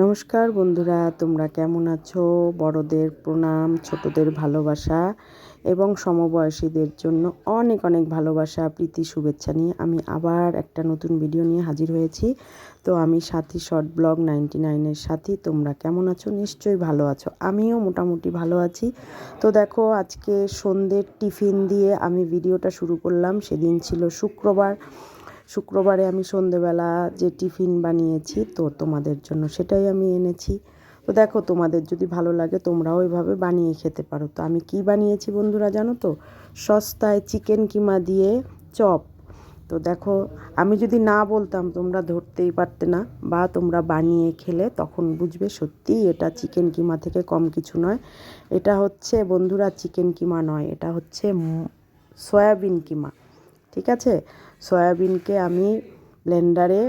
নমস্কার বন্ধুরা, তোমরা কেমন আছো? বড়দের প্রণাম, ছোটদের ভালোবাসা এবং সমবয়সীদের জন্য অনেক অনেক ভালোবাসা, প্রীতি, শুভেচ্ছা নিয়ে আমি আবার একটা নতুন ভিডিও নিয়ে হাজির হয়েছি। তো আমি সাথী শর্ট ব্লগ নাইনটি নাইনের সাথী। তোমরা কেমন আছো? নিশ্চয়ই ভালো আছো। আমিও মোটামুটি ভালো আছি। তো দেখো, আজকে সন্ধ্যের টিফিন দিয়ে আমি ভিডিওটা শুরু করলাম। সেদিন ছিল শুক্রবার। শুক্রবারে আমি সন্ধেবেলা যে টিফিন বানিয়েছি, তো তোমাদের জন্য সেটাই আমি এনেছি। তো দেখো, তোমাদের যদি ভালো লাগে তোমরাও এভাবে বানিয়ে খেতে পারো। তো আমি কি বানিয়েছি বন্ধুরা জানো তো? সস্তায় চিকেন কিমা দিয়ে চপ। তো দেখো, আমি যদি না বলতাম তোমরা ধরতেই পারতে না, বা তোমরা বানিয়ে খেলে তখন বুঝবে সত্যিই এটা চিকেন কিমা থেকে কম কিছু নয়। এটা হচ্ছে বন্ধুরা, চিকেন কিমা নয়, এটা হচ্ছে সয়াবিন কিমা। ঠিক আছে? সয়াবিনকে আমি ব্লেন্ডারে,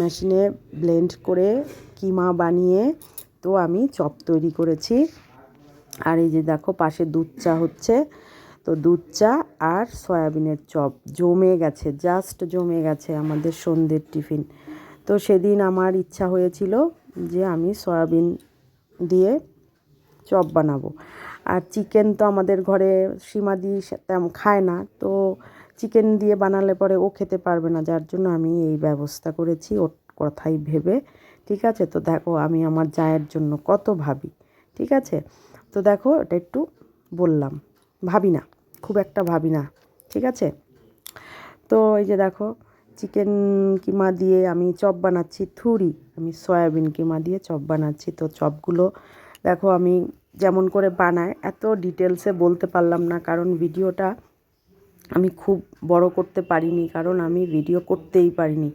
মেশিনে ব্লেন্ড করে কিমা বানিয়ে তো আমি চপ তৈরি করেছি। আর এই যে দেখো, পাশে দুধ চা হচ্ছে। তো দুধ চা আর সয়াবিনের চপ জমে গেছে, জাস্ট জমে গেছে আমাদের সন্ধ্যের টিফিন। তো সেদিন আমার ইচ্ছা হয়েছিল যে আমি সয়াবিন দিয়ে চপ বানাবো। আর চিকেন তো আমাদের ঘরে, সীমাদি তেমন খায় না, তো চিকেন দিয়ে বানালে পরে ও খেতে পারবে না, যার জন্য আমি এই ব্যবস্থা করেছি, ওর কথাই ভেবে, ঠিক আছে? তো দেখো, আমি আমার জায়ের জন্য কত ভাবি, ঠিক আছে? তো দেখো, এটা একটু বললাম, ভাবি না, খুব একটা ভাবি না, ঠিক আছে? তো এই যে দেখো, চিকেন কিমা দিয়ে আমি চপ বানাচ্ছি, থুরি, আমি সয়াবিন কিমা দিয়ে চপ বানাচ্ছি, তো চপগুলো দেখো, আমি যেমন করে বানায় এত ডিটেলসে বলতে পারলাম না, কারণ ভিডিওটা আমি খুব বড় করতে পারিনি, কারণ আমি ভিডিও করতেই পারিনি।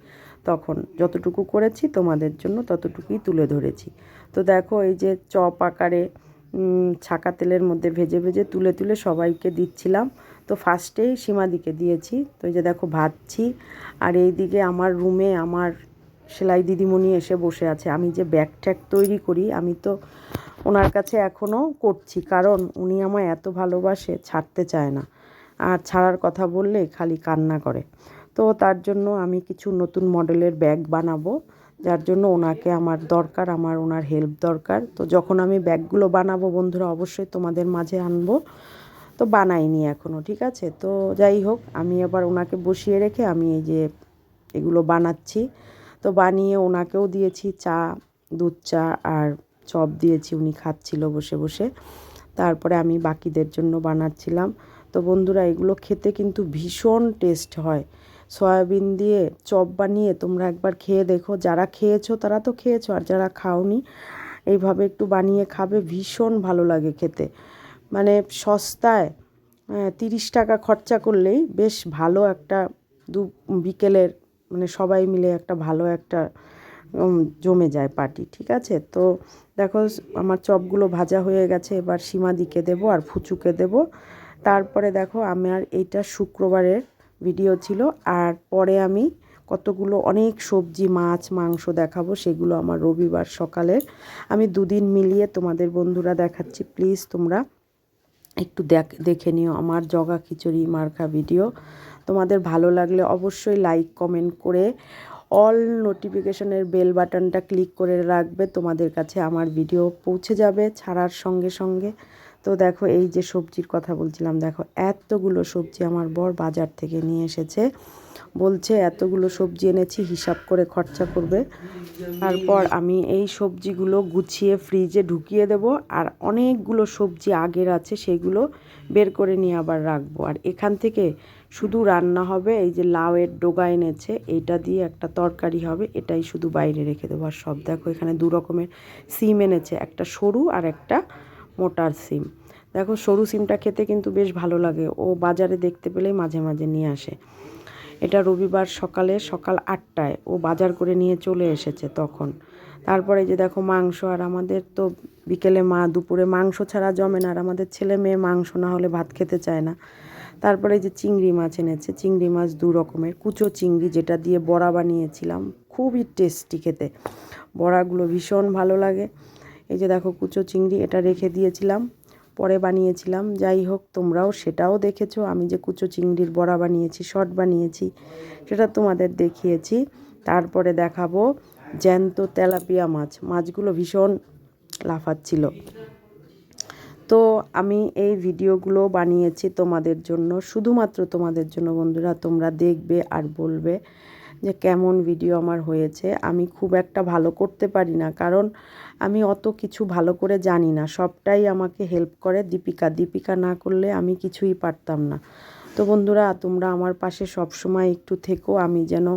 তখন যতটুকু করেছি তোমাদের জন্য ততটুকুই তুলে ধরেছি। তো দেখো, এই যে চপ আকারে ছাকা তেলের মধ্যে ভেজে ভেজে তুলে তুলে সবাইকে দিচ্ছিলাম। তো ফার্স্টেই সীমাদিকে দিয়েছি। তো এই যে দেখো, ভাজছি। আর এই দিকে আমার রুমে আমার সেলাই দিদিমণি এসে বসে আছে। আমি যে ব্যাগ ট্যাগ তৈরি করি, আমি তো ওনার কাছে এখনও করছি। কারণ উনি আমায় এত ভালোবাসে, ছাড়তে চায় না। আর ছাড়ার কথা বললে খালি কান্না করে। তো তার জন্য আমি কিছু নতুন মডেলের ব্যাগ বানাবো, যার জন্য ওনাকে আমার দরকার, আমার ওনার হেল্প দরকার। তো যখন আমি ব্যাগগুলো বানাবো বন্ধুরা, অবশ্যই তোমাদের মাঝে আনব। তো বানাইনি এখনও ঠিক আছে? তো যাই হোক, আমি আবার ওনাকে বসিয়ে রেখে আমি এই যে এগুলো বানাচ্ছি। তো বানিয়ে ওনাকেও দিয়েছি চা, দুধ চা আর চপ দিয়েছি, উনি খাচ্ছিল বসে বসে। তারপরে আমি বাকিদের জন্য বানাচ্ছিলাম। তো বন্ধুরা, এগুলো খেতে কিন্তু ভীষণ টেস্ট হয়। সয়াবিন দিয়ে চপ বানিয়ে তোমরা একবার খেয়ে দেখো। যারা খেয়েছো তারা তো খেয়েছো, আর যারা খাওনি, এইভাবে একটু বানিয়ে খাবে, ভীষণ ভালো লাগে খেতে। মানে সস্তায় তিরিশ টাকা খরচা করলেই বেশ ভালো একটা দু, বিকেলের মানে সবাই মিলে একটা ভালো একটা জমে যায় পার্টি ঠিক আছে? তো দেখো, আমার চপগুলো ভাজা হয়ে গেছে, এবার সীমাদিকে দেবো আর ফুচুকে দেবো। তারপরে দেখো আমার এইটা শুক্রবারের ভিডিও ছিল। আর পরে আমি কতগুলো, অনেক সবজি, মাছ, মাংস দেখাবো, সেগুলো আমার রবিবার সকালের আমি দুদিন মিলিয়ে তোমাদের বন্ধুরা দেখাচ্ছি। প্লিজ তোমরা একটু দেখ দেখে নিও আমার জগা খিচুড়ি মার্কা ভিডিও তোমাদের ভালো লাগলে অবশ্যই লাইক কমেন্ট করে অল নোটিফিকেশনের বেল বাটনটা ক্লিক করে রাখবে। তোমাদের কাছে আমার ভিডিও পৌঁছে যাবে ছাড়ার সঙ্গে সঙ্গে। তো দেখো এই যে সবজির কথা বলছিলাম, দেখো এতগুলো সবজি আমার বর বাজার থেকে নিয়ে এসেছে। বলছে এতগুলো সবজি এনেছি, হিসাব করে খরচা করবে। তারপর আমি এই সবজিগুলো গুছিয়ে ফ্রিজে ঢুকিয়ে দেব আর অনেকগুলো সবজি আগের আছে, সেগুলো বের করে নিয়ে আবার রাখব। আর এখান থেকে শুধু রান্না হবে, এই যে লাউয়ের ডোগা এনেছে, এইটা দিয়ে একটা তরকারি হবে, এটাই শুধু বাইরে রেখে দেবো। আর সব দেখো এখানে দু রকমের সিম এনেছে, একটা সরু আর একটা মোটার সিম। দেখো, সরু সিমটা খেতে কিন্তু বেশ ভালো লাগে। ও বাজারে দেখতে পেলেই মাঝে মাঝে নিয়ে আসে। এটা রবিবার সকালে সকাল আটটায়। ও বাজার করে নিয়ে চলে এসেছে তখন। তারপরে যে দেখো মাংস, আর আমাদের তো বিকেলে মা, দুপুরে মাংস ছাড়া জমে না। আর আমাদের ছেলে মেয়ে মাংস না হলে ভাত খেতে চায় না। তারপরে যে চিংড়ি মাছ এনেছে। চিংড়ি মাছ দু রকমের। কুচো চিংড়ি যেটা দিয়ে বড়া বানিয়েছিলাম। খুবই টেস্টি খেতে। বড়াগুলো ভীষণ ভালো লাগে। এই যে দেখো কুচো চিংড়ি এটা রেখে দিয়েছিলাম, পরে বানিয়েছিলাম। যাই হোক, তোমরাও সেটাও দেখেছ। আমি যে কুচো চিংড়ির বড়া বানিয়েছি, শর্ট বানিয়েছি, সেটা তোমাদের দেখিয়েছি। তারপরে দেখাবো জ্যান্ত তেলাপিয়া মাছ। মাছগুলো ভীষণ লাফাচ্ছিল। তো আমি এই ভিডিওগুলো বানিয়েছি তোমাদের জন্য, শুধুমাত্র তোমাদের জন্য বন্ধুরা, তোমরা দেখবে আর বলবে। যে কেমন ভিডিও আমার হয়েছে, আমি খুব একটা ভালো করতে পারি না। কারণ আমি অত কিছু ভালো করে জানি না। সবটাই আমাকে হেল্প করে দীপিকা। দীপিকা না করলে আমি কিছুই পারতাম না। তো বন্ধুরা, তোমরা আমার পাশে সব সময় একটু থেকো। আমি যেন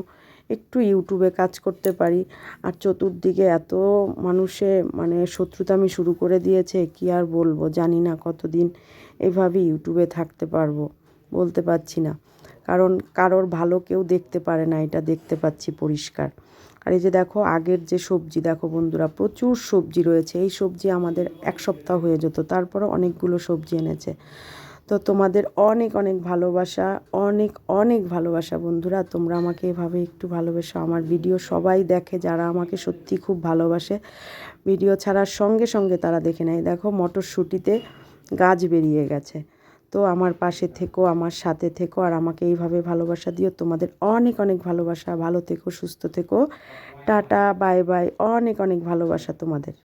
একটু ইউটিউবে কাজ করতে পারি। আর চতুর্দিকে এত মানুষে মানে শত্রুতা আমি শুরু করে দিয়েছে, কি আর বলব? জানি না কতদিন এভাবে ইউটিউবে থাকতে পারব। বলতে পারছি না। কারণ কারোর ভালো কেউ দেখতে পারে না, এটা দেখতে পাচ্ছি পরিষ্কার। আর এই যে দেখো, আগের যে সবজি, দেখো বন্ধুরা, প্রচুর সবজি রয়েছে। এই সবজি আমাদের এক সপ্তাহ হয়ে যেত তারপরে অনেকগুলো সবজি এনেছে। তো তোমাদের অনেক অনেক ভালোবাসা, অনেক অনেক ভালোবাসা বন্ধুরা। তোমরা আমাকে এভাবে একটু ভালোবাসো, আমার ভিডিও সবাই দেখে যারা আমাকে সত্যি খুব ভালোবাসে। ভিডিও ছাড়ার সঙ্গে সঙ্গে তারা দেখে নেয়। দেখো, মটরশুঁটিতে গাছ বেরিয়ে গেছে। তো আমার পাশে থেকো, আমার সাথে থেকো আর আমাকে এইভাবে ভালোবাসা দিও। তোমাদের অনেক অনেক ভালোবাসা। ভালো থেকো, সুস্থ থেকো। Tata, bye bye. অনেক অনেক ভালোবাসা তোমাদের।